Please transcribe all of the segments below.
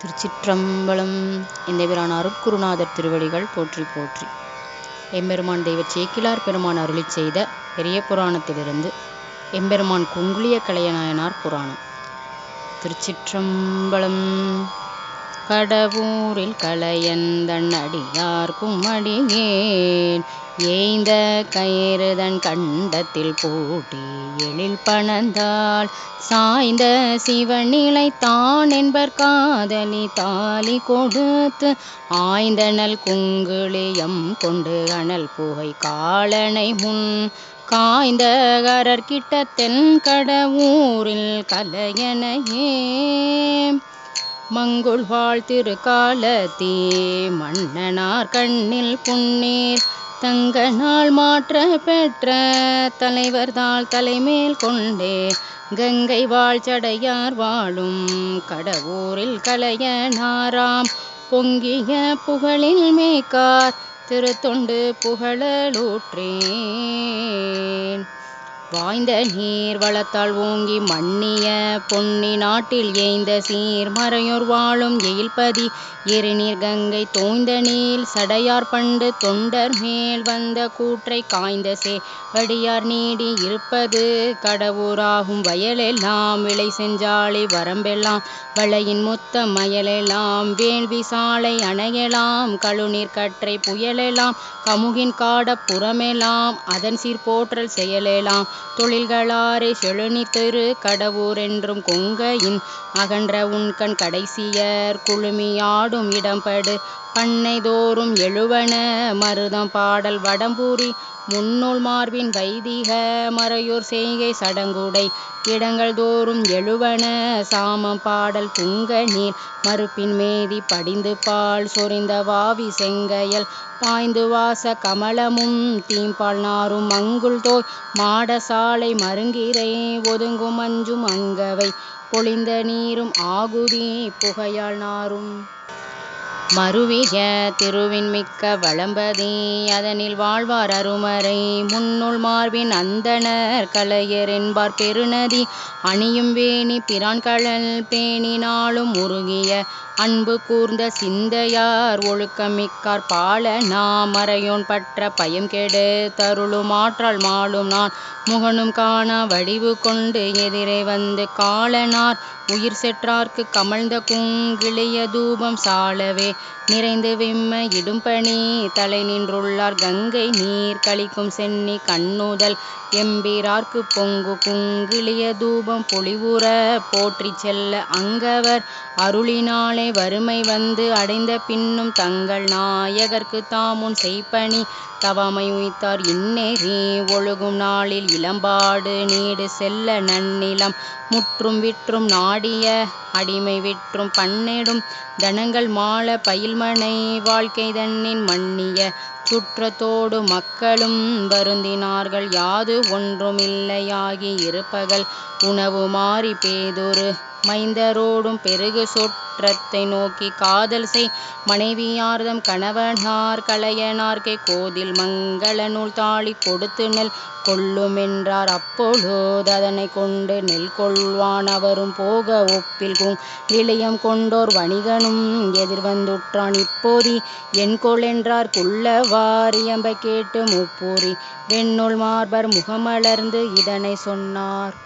திருச்சிற்றம்பலம் எந்தபிரான் அருட்குருநாதர் திருவடிகள் போற்றி போற்றி. எம்பெருமான் தெய்வ சேக்கிலார் பெருமான் அருளிச் செய்த பெரிய புராணத்திலிருந்து எம்பெருமான் குங்குளிய கலையநாயனார் புராணம். திருச்சிற்றம்பலம் கடவுரில் கலையந்தன் அடியார்க்கும் கும்மடியேன் ஏய்ந்த கயிறுதன் கண்டத்தில் பூட்டி எழில் பணந்தாள். சாய்ந்த சிவநிலை தான் என்பர் காதலி தாலி கொடுத்து ஆய்ந்தனல் குங்குளியம் கொண்டு அனல் புகை காலனை முன் காய்ந்த கரர்கிட்ட தென் கலையனையே. மங்குள் வாழ் திருக்காலத்தே மன்னனார் கண்ணில் புன்னீர் தங்க நாள் மாற்ற பெற்ற தலைவர்தாள் தலைமேல் கொண்டே கங்கை வாழ்ச்சடையார் வாழும் கடவுரில் கலையனாராம் பொங்கிய புகழில் மேய்க்கார் திருத்தொண்டு புகழலூற்றேன் வாய்ந்த நீர் வளத்தால் ஓங்கி மன்னிய பொன்னி நாட்டில் ஏய்ந்த சீர் மறையோர் வாழும் எயில்பதி எரிநீர் கங்கை தோய்ந்த நீல் சடையார் பண்டு தொண்டர் மேல் வந்த கூற்றை காய்ந்த சே. வடியார் நீடி இருப்பது கடவுராகும் வயலெல்லாம். விளை செஞ்சாலை வரம்பெல்லாம். வளையின் மொத்த மயலெல்லாம். வேள்வி சாலை அணையலாம். கழுநீர் கற்றை புயலெல்லாம் கமுகின் காட புறமெல்லாம் அதன் சீர் போற்றல் செயலெல்லாம் தொழில்களாரை செழுனி திரு கடவுர் என்றும் கொங்கையின் அகன்ற உண்கண் கடைசியர் குழுமியாடும் இடம்படு. பண்ணைதோறும் எழுவன மருதம் பாடல் வடம்பூரி முன்னூல் மார்பின் வைதிக மறையூர் செய்கை சடங்குடை இடங்கள் தோறும் எழுவன சாமம் பாடல் துங்க நீர் மறுப்பின் மேதி படிந்து பால் சொரிந்த வாவி செங்கையல் பாய்ந்து வாச கமலமும் தீம்பால் நாரும் மங்குள் தோய் மாடசாலை மருங்கிரை ஒதுங்கும் அஞ்சும் அங்கவை பொழிந்த நீரும் ஆகுதி புகையால் நாரும். மருவிய திருவின் மிக்க வளம்பதி அதனில் வாழ்வார் அருமறை. முன்னுள் மார்பின் அந்தணர் கலையர் என்பார் பெருநதி. அணியும் வேணி பிரான்கழல் பேணினாலும் உருகிய அன்பு கூர்ந்த சிந்தையார் ஒழுக்கமிக்கார் பால நாமறையோன் பற்ற பயம் கெடு தருளும் ஆற்றால் மாளும் நான். முகனும் காணா வடிவு கொண்டு எதிரே வந்து காலனார். உயிர் செற்றார்க்கு கமழ்ந்த குங்கிளைய தூபம் சாலவே நிறைந்து விம்ம இடும்பணி தலை நின்றுள்ளார் கங்கை நீர் கழிக்கும் சென்னி கண்ணுதல். எம்பிரார்க்கு பொங்கு குங்கிளிய தூபம் பொலிவுற போற்றி செல்ல அங்கவர். அருளினாலே வறுமை வந்து அடைந்த பின்னும் தங்கள் நாயகர்க்கு தாமுன் செய்பணி. தவமை உய்த்தார் இந்நெறி ஒழுகும் நாளில் இளம்பாடு நீடு செல்ல நன்னிலம். முற்றும் விற்றும் நாடிய அடிமை விற்றும் பன்னெடும். தனங்கள் மாள பயில்மனை வாழ்க்கை தன்னின் மன்னிய சுற்றத்தோடு மக்களும் வருந்தினார்கள். யாது ஒன்றுமில்லையாகி இருப்பகல் உணவு மாறி பேதொரு மைந்தரோடும் பெருகு சொற்றத்தை நோக்கி காதல் செய் மனைவியார்தம் கணவனார் கலையனார்க்கே கோதில் மங்கள நூல் தாளி கொடுத்து நெல் கொள்ளுமென்றார். அப்பொழுது அதனை கொண்டு நெல் கொள்வான் அவரும் போக ஒப்பில் விளியம் கொண்டோர் வணிகனும் எதிர்வந்துற்றான். இப்போதி என் கொள் என்றார் குள்ளவார் வாரியம்ப கேட்டு முப்பூரி. வெண்ணுள் மார்பர் முகமலர்ந்து இதனை சொன்னார்.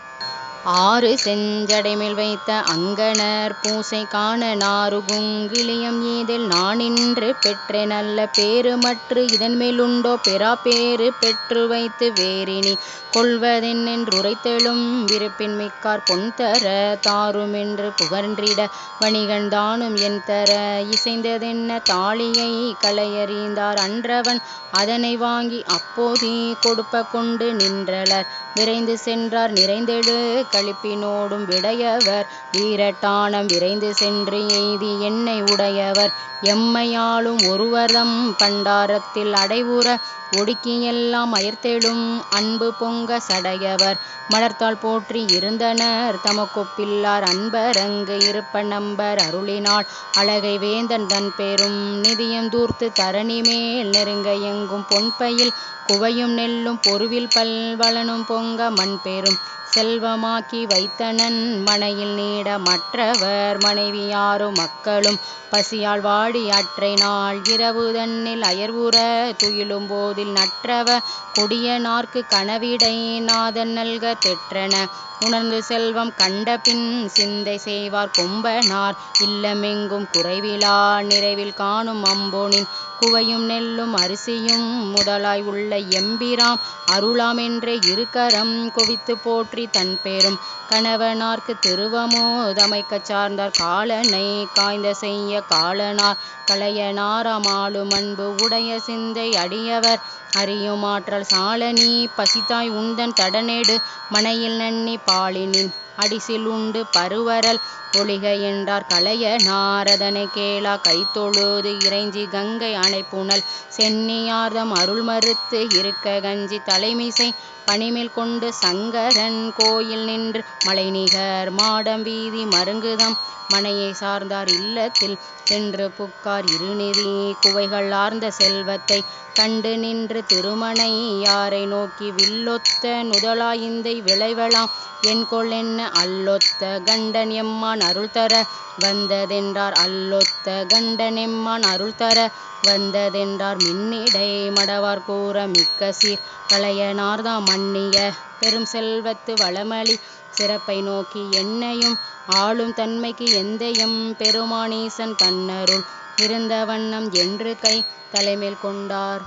ஆறு செஞ்சடைமேல் வைத்த அங்கனர் பூசை காண நாறு குங்கிலியம் ஏதில் இன்று பெற்றே நல்ல பேரு மற்று இதன் மேலுண்டோ பெறா பேறு பெற்று வைத்து வேறினி கொள்வதென்னென்றுரைத்தெழும் விருப்பின் மிக்கார் பொன் தர தாருமென்று புகன்றிட வணிகன் தானும் என் தர இசைந்ததென்ன தாளியை கலையறிந்தார் அன்றவன் அதனை வாங்கி அப்போதே கொடுப்ப கொண்டு நின்றலர். விரைந்து சென்றார் நிறைந்தெழு களிப்பினோடும் விடையவர். வீரட்டானம் விரைந்து சென்று எய்தி என்னை உடையவர். எம்மையாலும் ஒருவரம் பண்டாரத்தில் அடைவுற ஒடுக்கியெல்லாம் அயர்த்தெழும் அன்பு பொங்க சடையவர். மலர்த்தால் போற்றி இருந்தனர் தமக்கொப்பில்லார் அன்பரங்கு இருப்ப நம்பர் அருளினால் அழகை வேந்தன் தன் பெரும். நிதியம் தூர்த்து தரணி மேல் நெருங்க எங்கும் பொன்பையில் குவையும் நெல்லும் பொருவில் பல்வளனும் பொங்க மண் பெரும். செல்வமா மனமாக்கி வைத்தனன் மனையில் நீட மற்றவர் மனைவியாரும் மக்களும் பசியால் வாடி அற்றை நாள் இரவு தன்னில் அயர்வுற துயிலும் போதில் நற்றவ கொடிய நாற்கு கனவிடை நாதன் நல்க தெற்றன உணர்ந்து செல்வம் கண்டபின் சிந்தை செய்வார் கொம்பனார். இல்லமெங்கும் குறைவிலா நிறைவில் காணும் அம்போனின் குவையும் நெல்லும் அரிசியும் முதலாய் உள்ள எம்பிராம். அருளாமென்றே இருக்கரம் குவித்து போற்றி தன் பெரும் கணவனார்க்கு திருவமோதமைக்கச் சார்ந்தார். காலனை காய்ந்த செய்ய காலனார். களையனாரமாளும் அன்பு உடைய சிந்தை அடியவர். அறியும் ஆற்றல் சாலனி பசித்தாய் உந்தன் தடனேடு மனையில் நன்னி பாலினின் அடிசில் உண்டு பருவரல் ஒளிக என்றார். களைய நாரதனை கேளா கைத்தொழுது இறைஞ்சி கங்கை அணைப்புணல். சென்னியார்தம் அருள் மறுத்து இருக்க கஞ்சி தலைமிசை பனிமேல் கொண்டு சங்கரன் கோயில் நின்று மலைநிகர் மாடம் வீதி மருங்குதம் மனையை சார்ந்தார் இல்லத்தில் சென்று புக்கார் இருநிதி குவைகள் ஆர்ந்த செல்வத்தை கண்டு நின்று திருமணை யாரை நோக்கி வில்லொத்த நுதலாயிந்தை விளைவலாம். என்கொள் என்ன அல்லொத்த கண்டன் எம்மான் அருள் தர வந்ததென்றார் அல்லொத்த கண்டன் எம்மான் அருள் தர வந்ததென்றார் மின்னிடை மடவார் கூற மிக்க சீர். களையனார்தாம் மன்னிய பெரும் செல்வத்து வளமளி சிறப்பை நோக்கி என்னையும் ஆளும் தன்மைக்கு எந்தையும் பெருமானீசன் தன்னருள் இருந்த வண்ணம் என்று கை தலைமேல் கொண்டார்.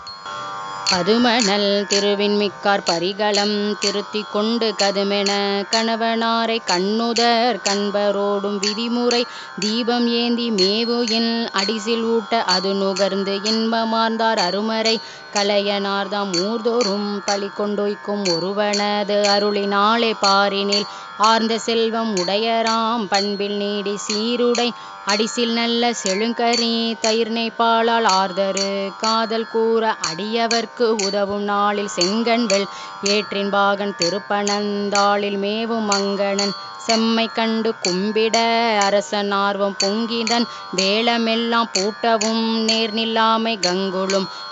பதுமணல் திருவின் மிக்கார் பரிகளம் திருத்தி கொண்டு கதுமென கணவனாரை கண்ணுதர் கண்பரோடும் விதிமுறை தீபம் ஏந்தி மேவு என் அடிசில் ஊட்ட அது நுகர்ந்து இன்பமார்ந்தார் அருமறை கலையனார்தாம் ஊர்தோறும் பலி கொண்டொய்க்கும் ஒருவனது அருளினாலே பாரினில் ஆர்ந்த செல்வம் உடையராம் பண்பில் நீடி சீருடை அடிசில் நல்ல செழுங்கரி தயிர் பாலால் ஆர்தரு. காதல் கூற அடியவர்க்கு உதவும் நாளில் செங்கண்வெள் ஏற்றின் பாகன் திருப்பனந்தாளில் மேவும் மங்கணன். செம்மை கண்டு கும்பிட அரசன் ஆர்வம் பொங்கிதன் வேளமெல்லாம் பூட்டவும் நேர் நில்லாமை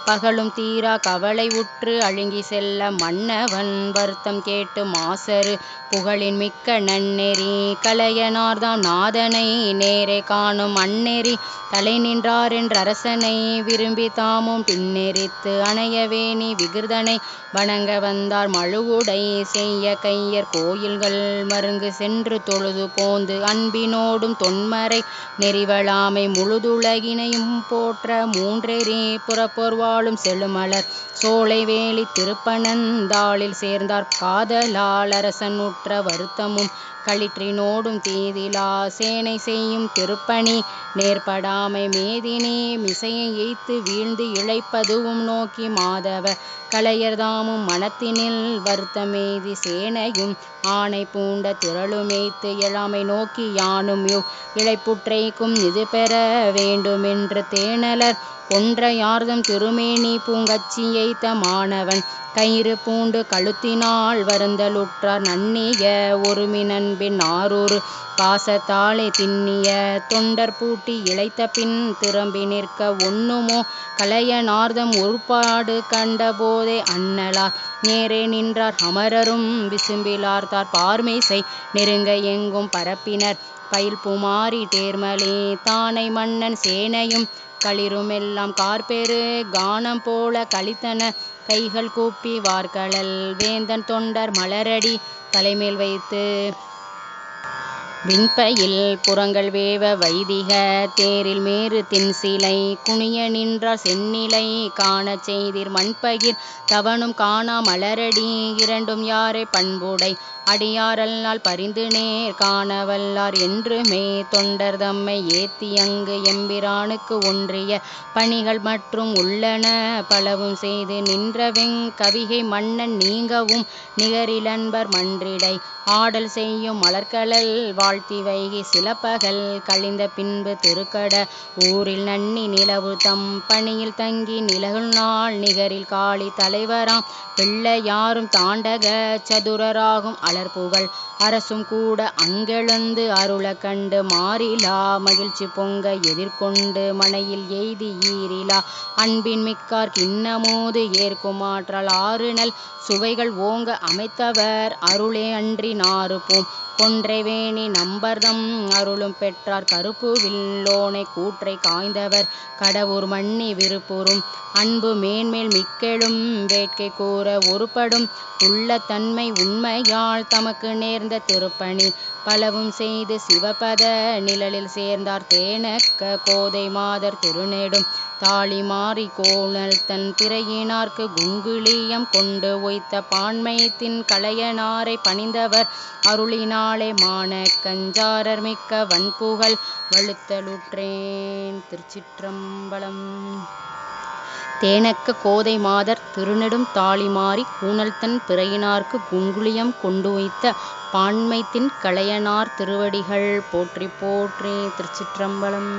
பகலும் தீரா கவலை உற்று அழுங்கி செல்ல மன்னவன் வருத்தம் கேட்டு மாசரு. புகழின் மிக்க நன்னெறி கலையனார்தான் நாதனை நேரே காணும் அந்நெறி. தலை நின்றாரென்ற அரசனை விரும்பி தாமும் பின்னெறித்து அணையவேணி விகிர்தனை. வணங்க வந்தார் மழுவுடை செய்ய கையர் கோயில்கள் மருங்கு சென்று தொழுது போந்து அன்பினோடும் தொன்மறை நெறிவளாமை முழுதுலகினையும் போற்ற மூன்றெறி புறப்பொருவாளும் செழுமலர் சோலை வேலி திருப்பனந்தாளில் சேர்ந்தார் காதலாளரசன் உற்ற வருத்தமும் களிற்றினோடும் தீதிலா சேனை செய்யும் திருப்பணி நேர்படாமை மேதினே மிசையை எய்த்து வீழ்ந்து இழைப்பதுவும் நோக்கி மாதவ கலையர்தாமும் மனத்தினில் வருத்தமேதி சேனையும் ஆணை பூண்ட திரளும் திரளுமேய்த்து எழாமை நோக்கி யானும் யோ இழைப்புற்றைக்கும் இது பெற வேண்டுமென்று தேனலர் ஒன்றையார்தம் திருமேனி பூங்கச்சி எய்த்த மாணவன். கயிறு பூண்டு கழுத்தினால் வருந்தலுற்றார் நன்னிய ஒருமி நண்பின் ஆரூர் பாசத்தாலே திண்ணிய தொண்டர் பூட்டி இழைத்த பின் திரும்பி நிற்க ஒண்ணுமோ? கலைய நார்தம் ஒருபாடு கண்ட போதே அண்ணலார் நேரே நின்றார் அமரரும் விசும்பிலார்த்தார். பார்மேசை நெருங்க எங்கும் பரப்பினர். பயில் புமாரி தேர்மலே தானை மன்னன் சேனையும் களிருமெல்லாம் கார்பெரு கானம் போல கழித்தன கைகள் கூப்பி வார்களல் வேந்தன் தொண்டர் மலரடி தலைமேல் வைத்து விண்பயில் புறங்கள் வேவ வைதிக தேரில் மேறு தின்சிலை குனிய நின்றார் செந்நிலை காணச் செய்தீர் மண்பகிர் தவனும் காணா மலரடி இரண்டும் யாரே பண்புடை? அடியாரல்லால் பரிந்து நேர் காணவல்லார் என்றுமே தொண்டர் தம்மை ஏத்தி அங்கு எம்பிரானுக்கு ஒன்றிய பணிகள் மற்றும் உள்ளன பலவும் செய்து நின்றவெங் கவிகை மன்னன் நீங்கவும் நிகரிலன்பர் மன்றிடை. ஆடல் செய்யும் மலர்களல் வா வாழ்த்தி வைகி சிலப்பகல் கழிந்த பின்பு திருக்கட ஊரில் நன்னி நிலவு தம் பணியில் தங்கி நிலவுநாள் நிகரில் காளி தலைவராம். பிள்ளை யாரும் தாண்டக சதுரராகும். அலர்புகழ் அரசும் கூட அங்கெழுந்து அருள கண்டு மாறிலா. மகிழ்ச்சி பொங்க எதிர்கொண்டு மனையில் எய்தி ஈரிலா அன்பின் மிக்கார் கிண்ணமோது ஏற்குமாற்றல் ஆறுநல். சுவைகள் ஓங்க அமைத்தவர் அருளே அன்றி நாறுபோம். கொன்றைவேணி நம்பர்தம் அருளும் பெற்றார் கருப்பு வில்லோனை கூற்றை காய்ந்தவர். கடவுர் மன்னி விருப்புறும். அன்பு மேன்மேல் மிக்கெழும். வேட்கை கூற ஒருபடும். உள்ள தன்மை உண்மையால் தமக்கு நேர்ந்த திருப்பணி. பலவும் செய்து சிவபத நிழலில் சேர்ந்தார் தேனக்க கோதை மாதர் திருநெடும் தாளி மாறி கோணல் தன் பிறையினார்க்கு குங்குளியம் கொண்டு ஒய்த்த பான்மைத்தின் கலையனாரை பணிந்தவர் அருளினாலே மானக் கஞ்சாரர் மிக்க வன்புகழ் வழுத்தலுற்றேன். திருச்சிற்றம்பலம். தேனக்க கோதை மாதர் திருநெடும் தாளி மாறி பிறையினார்க்கு குங்குளியம் கொண்டு வைத்த பான்மைத்தின் களையனார் திருவடிகள் போற்றி போற்றி. திருச்சிற்றம்பலம்.